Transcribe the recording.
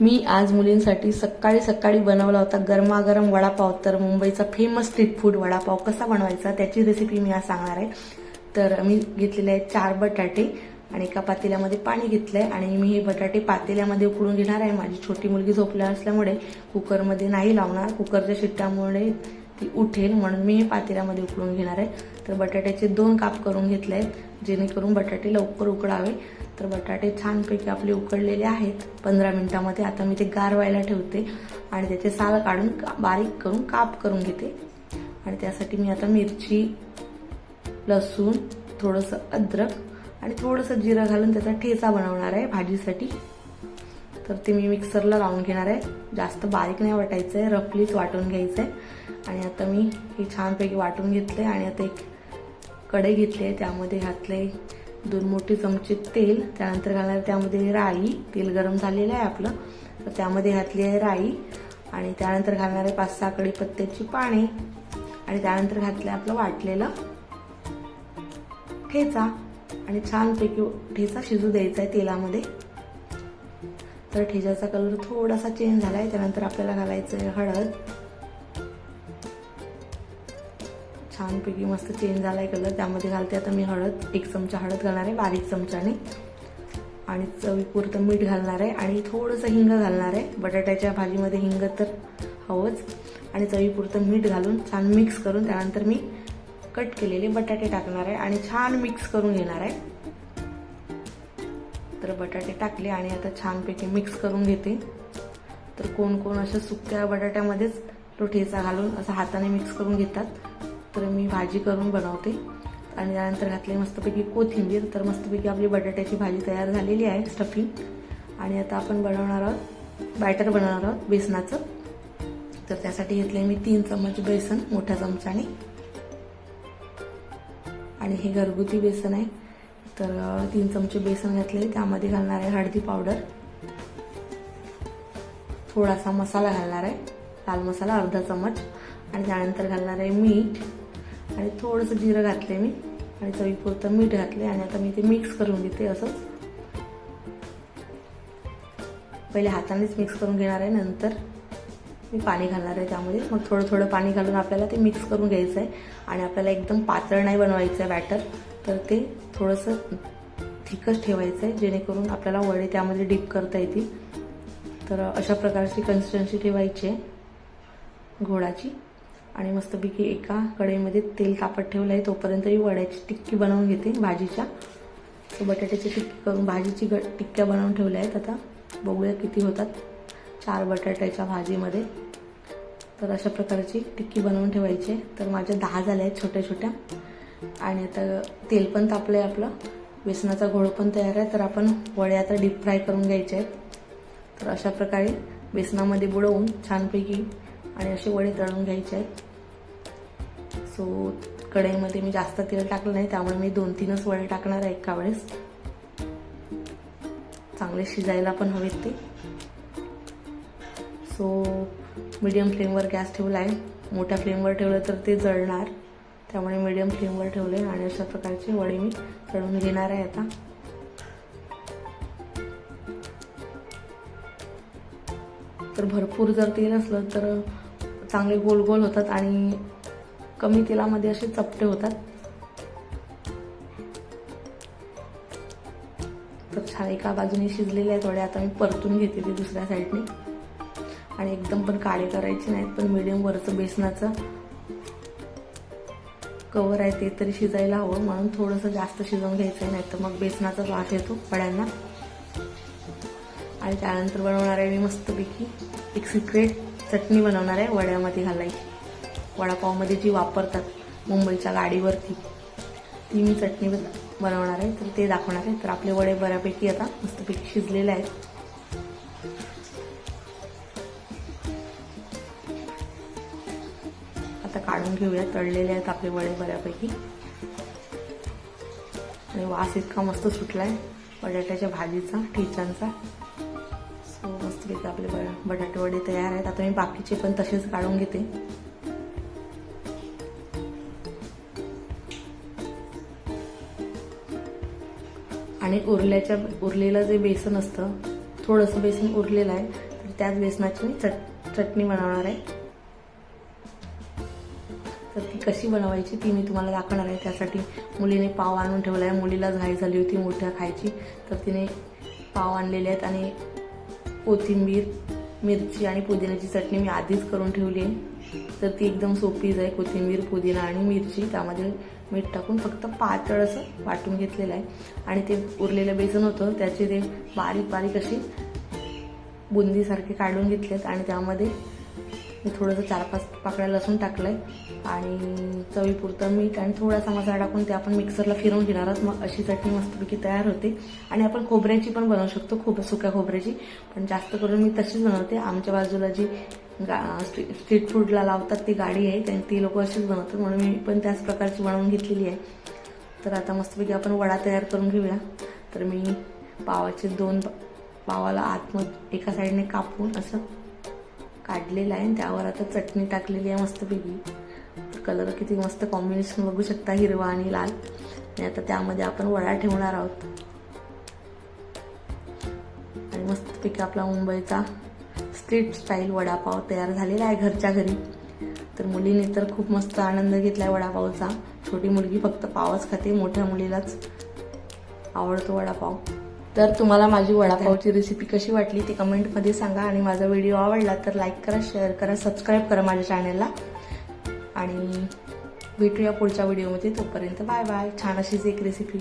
मी आज मुलींसाठी सकाळी सकाळी बनवला होता गरमागरम वडापाव. तर मुंबईचा फेमस स्ट्रीट फूड वडापाव कसा बनवायचा त्याची रेसिपी मी आज सांगणार आहे. तर मी घेतलेले आहेत चार बटाटे आणि एका पातेल्यामध्ये पाणी घेतलंय आणि मी हे बटाटे पातेल्यामध्ये उकळून घेणार आहे. माझी छोटी मुलगी झोपल्या असल्यामुळे कुकरमध्ये नाही लावणार. कुकरच्या शिट्ट्यामुळे ती उठेल म्हणून मी हे पातेल्यामध्ये उकळून घेणार आहे. तर बटाट्याचे दोन काप करून घेतले आहेत जेणेकरून बटाटे लवकर उकळावे. तर बटाटे छानपैकी आपले उकडलेले आहेत. पंधरा मिनिटामध्ये आता मी ते गारवायला ठेवते आणि त्याचे साल काढून का- बारीक करून काप करून घेते. आणि त्यासाठी मी आता मिरची लसूण थोडंसं अद्रक आणि थोडंसं जिरं घालून त्याचा ठेचा बनवणार आहे भाजीसाठी. तर ते मी मिक्सरला लावून घेणार आहे. जास्त बारीक नाही वाटायचं आहे रफलीच वाटून घ्यायचं आहे आणि आता मी हे छानपैकी वाटून घेतले आणि आता एक कढई घेतली आहे. त्यामध्ये घातले दोन मोठे चमचे तेल त्यानंतर घालणार त्यामध्ये राई तेल गरम झालेलं आहे आपलं. तर त्यामध्ये घातली आहे राई आणि त्यानंतर घालणार आहे पाच सहा कढीपत्त्याची पाने. आणि त्यानंतर घातलं आपलं वाटलेलं ठेचा. आणि छानपैकी ठेचा शिजू द्यायचा आहे तेलामध्ये. तर ठेच्याचा कलर थोडासा चेंज झाला आहे त्यानंतर आपल्याला घालायचं आहे हळद. छानपैकी मस्त चेंज झाला आहे कलर त्यामध्ये घालते आता मी हळद एक चमचा हळद घालणार आहे बारीक चमच्याने. आणि चवीपुरतं मीठ घालणार आहे आणि थोडंसं हिंग घालणार आहे. बटाट्याच्या भाजीमध्ये हिंग तर हवंच. आणि चवीपुरतं मीठ घालून छान मिक्स करून त्यानंतर मी कट केलेले बटाटे टाकणार आहे आणि छान मिक्स करून घेणार आहे. तर बटाटे टाकले आणि आता छानपैकी मिक्स करून घेते. तर कोण कोण अशा सुक्या बटाट्यामध्येच तो ठेचा घालून असं हाताने मिक्स करून घेतात. तर मी भाजी करून बनवते. आणि त्यानंतर घातली मस्तपैकी कोथिंबीर तर मस्तपैकी आपली बटाट्याची भाजी तयार झालेली आहे स्टफिंग आणि आता आपण बनवणार आहोत बॅटर बनवणार आहोत बेसनाचं. तर त्यासाठी घेतले मी तीन चम्मच बेसन मोठ्या चमचाने आणि हे घरगुती बेसन आहे. तर तीन चमचे बेसन घातले त्यामध्ये घालणार आहे हळदी पावडर. थोडासा मसाला घालणार आहे लाल मसाला अर्धा चमच. आणि त्यानंतर घालणार आहे मीठ. आणि थोडंसं जिरं घातले मी आणि चवीपुरतं मीठ घातले आणि आता मी ते मिक्स करून घेते असंच. पहिले हातानेच मिक्स करून घेणार आहे नंतर मी पाणी घालणार आहे त्यामध्ये मग थोडं थोडं पाणी घालून आपल्याला ते मिक्स करून घ्यायचं आहे आणि आपल्याला एकदम पातळ नाही बनवायचं आहे बॅटर तर ते थोडंसं थिकच ठेवायचं आहे जेणेकरून आपल्याला वडे त्यामध्ये डीप करता येतील. तर अशा प्रकारची कन्सिस्टन्सी ठेवायची आहे. घोडाची आणि मस्तपैकी एका कढईमध्ये तेल तापत ठेवलं आहे. तोपर्यंत ही वड्याची टिक्की बनवून घेते भाजीच्या. तर बटाट्याची टिक्की करून भाजीची ग टिक्क्या बनवून ठेवल्या आहेत. आता बघूया किती होतात चार बटाट्याच्या भाजीमध्ये. तर अशा प्रकारची टिक्की बनवून ठेवायची आहे. तर माझ्या दहा झाल्या आहेत छोट्या छोट्या. आणि आता तेल पण तापलं आहे आपलं. बेसनाचा घोळ पण तयार आहे. तर आपण वडे आता डीप फ्राय करून घ्यायचे आहेत. तर अशा प्रकारे बेसनामध्ये बुडवून छानपैकी आणि असे वडे तळून घ्यायचे आहेत. सो कढईमध्ये मी जास्त तेल टाकलं नाही त्यामुळे मी दोन तीनच वडे टाकणार आहे एका वेळेस. चांगले शिजायला पण हवेत ते. सो मीडियम फ्लेमवर गॅस ठेवला आहे मोठ्या फ्लेमवर ठेवलं तर ते जळणार. त्यामुळे मीडियम फ्लेमवर ठेवले आणि अशा प्रकारचे वडे मी तळून घेणार आहे आता. तर भरपूर जर तेल असलं तर चांगले गोल गोल होतात आणि कमी तेलामध्ये असे चपटे होतात. तर छान एका बाजूने शिजलेले आहे थोडे आता मी परतून घेते ते दुसऱ्या साईडने. आणि एकदम पण काळे करायचे नाहीत पण मिडियम वरचं बेसनाचं कवर आहे ते तरी शिजायला हवं. म्हणून थोडंसं जास्त शिजवून घ्यायचं आहे नाही तर मग बेसनाचा वास येतो वड्यांना. आणि त्यानंतर बनवणार आहे मी मस्तपैकी एक सिक्रेट चटणी बनवणार आहे वड्यामध्ये घालायची. वडापावमध्ये जी वापरतात मुंबईच्या गाडीवरती ती मी चटणी बनवणार आहे. तर ते दाखवणार आहे. तर आपले वडे बऱ्यापैकी आता मस्तपैकी शिजलेले आहेत. आता काढून घेऊया. तळलेले आहेत आपले वडे बऱ्यापैकी. आणि वास इतका मस्त सुटलाय. बटाट्याच्या भाजीचा ठिचांचा. सो मस्तपैकी आपले बटाटे वडे तयार आहेत. आता मी बाकीचे पण तसेच काढून घेते. आणि उरल्याच्या उरलेलं जे बेसन असतं थोडंसं बेसन उरलेलं आहे तर त्याच बेसनाची मी चट चटणी बनवणार आहे. तर ती कशी बनवायची ती मी तुम्हाला दाखवणार आहे. त्यासाठी मुलीने पाव आणून ठेवला आहे. मुलीला घाई झाली होती मोठ्या खायची. तर तिने पाव आणलेले आहेत आणि कोथिंबीर मिरची आणि पुदिन्याची चटणी मी आधीच करून ठेवली आहे. तर ती एकदम सोपीच आहे कोथिंबीर पुदिना आणि मिरची. त्यामध्ये मीठ टाकून फक्त पातळ असं वाटून घेतलेलं आहे. आणि ते उरलेलं बेसन होतं त्याचे ते बारीक बारीक अशी बुंदीसारखे काढून घेतलेत आणि त्यामध्ये मी थोडंसं चार पाच पाकळ्या लसूण टाकलं आहे आणि चवीपुरतं मीठ आणि थोडासा मसाला टाकून ते आपण मिक्सरला फिरवून घेणार आहोत. मग अशी चटणी मस्तपैकी तयार होते. आणि आपण खोबऱ्याची पण बनवू शकतो खोब सुक्या खोबऱ्याची. पण जास्त करून मी तशीच बनवते. आमच्या बाजूला जी गा स्ट्री स्ट्रीट फूडला लावतात ती गाडी आहे. त्यांनी ती लोक अशीच बनवतात. म्हणून मी पण त्याच प्रकारची बनवून घेतलेली आहे. तर आता मस्तपैकी आपण वडा तयार करून घेऊया. तर मी पावाचे दोन पावाला आतमध्ये एका साईडने कापून असं काढलेला आहे आणि त्यावर आता चटणी टाकलेली आहे मस्तपैकी कलर किती मस्त कॉम्बिनेशन बघू शकता हिरवा आणि लाल. आणि आता त्यामध्ये आपण वडा ठेवणार आहोत. आणि मस्तपैकी आपला मुंबईचा स्ट्रीट स्टाईल वडापाव तयार झालेला आहे घरच्या घरी. तर मुलीने तर खूप मस्त आनंद घेतलाय वडापावचा. छोटी मुलगी फक्त पावच खाते मोठ्या मुलीलाच आवडतो वडापाव. तर तुम्हाला माझी वडापावची रेसिपी कशी वाटली ती कमेंटमध्ये सांगा आणि माझा व्हिडिओ आवडला तर लाईक करा शेअर करा सबस्क्राईब करा माझ्या चॅनलला आणि भेटूया पुढच्या व्हिडिओमध्ये तोपर्यंत बाय बाय छान अशीच एक रेसिपी